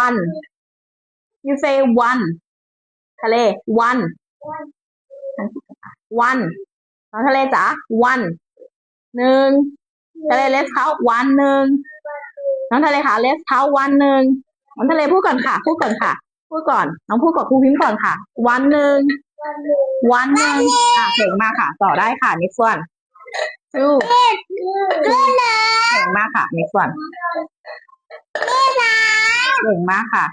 one you say one ทะเล one one น้องทะเลจ๋า one หนึ่งทะเล let's count one หนึ่งน้องทะเลค่ะ let's count one หนึ่งน้องทะเลพูดก่อนค่ะ พูดก่อนค่ะ พูดก่อน น้องพูดกับครูพิมพ์ก่อนค่ะ one หนึ่ง one หนึ่งอะเก่งมากค่ะ ต่อได้ค่ะ next one two เก่งมากค่ะ next one เก่งมากค่ะ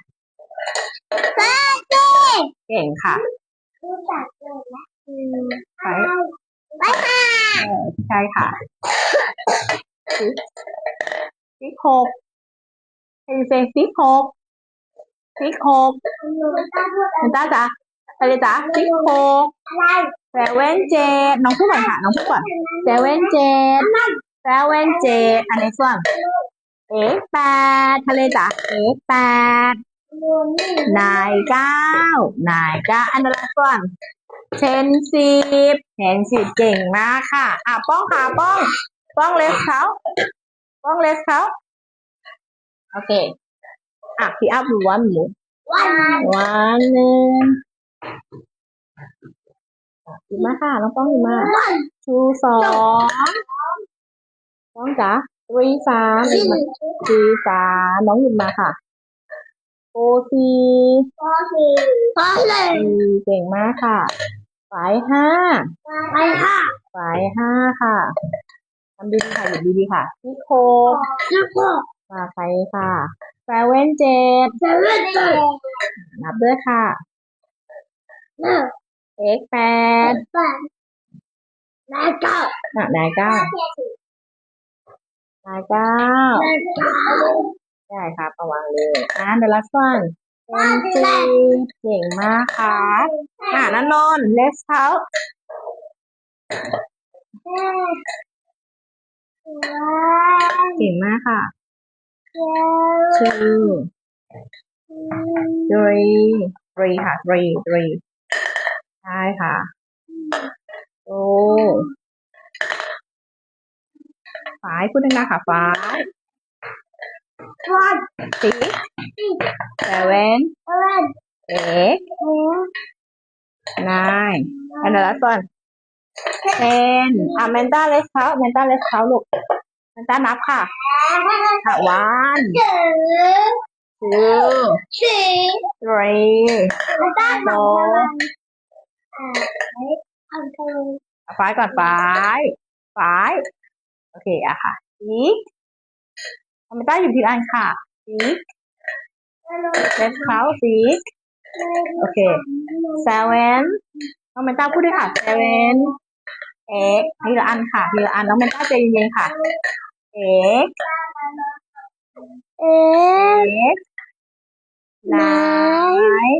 เก่งค่ะใช่เออใช่ค่ะซิกหกเฮ้ยเซซิกหกซิกหกคุณตาจ๋าอะไรจ๋าซิกหกเซเว่นเจ็ดน้องพูดก่อนค่ะน้องพูดก่อนเซเว่นเจ็ดเซเว่นเจ็ดอันนี้ส่วน เอ็กแปดทะเลจ๋าเอ็กแปดนายเก้านายเก้าอันนั้นละก่อนเทนสิบเทนสิบเก่งมากค่ะ อะป้องขาป้อง ป้องเลสเขาป้องเลสเขาโอเค อะพี่อัพดูวันหมูวันหนึ่งอะดีมากค่ะน้องป้องดีมากชูสองป้องจ๋า three สามดีมากสี่สามน้องหยิบมาค่ะโอซีสี่เก่งมากค่ะฝายห้าฝายห้าค่ะทำดีๆค่ะหยิบดีๆค่ะที่โคกมาไปค่ะแฟเว่นเจ็ดนับด้วยค่ะเอ็กแปดอะนายเก้านายเก้า ได้ค่ะประวางเลยอะเดลัสวันเป็นจีเก่งมากค่ะอะนันนนเลสเขาเก่งมากค่ะ two three three ค่ะ three three ใช่ค่ะ four ฝายพูดดังๆค่ะฝาย six seven eight nine and the last one ten อะเมนต้าเลสเขาเมนต้าเลสเขาลูกเมนต้านับค่ะค่ะ one two three four ฝายก่อนฝายฝาย โอเคอะค่ะ six เมนต้าอยู่ที่อันค่ะ six เลสเขา six โอเค seven น้องเมนต้าพูดด้วยค่ะ seven x ทีละอันค่ะทีละอันน้องเมนต้าใจเย็นๆค่ะ x x nine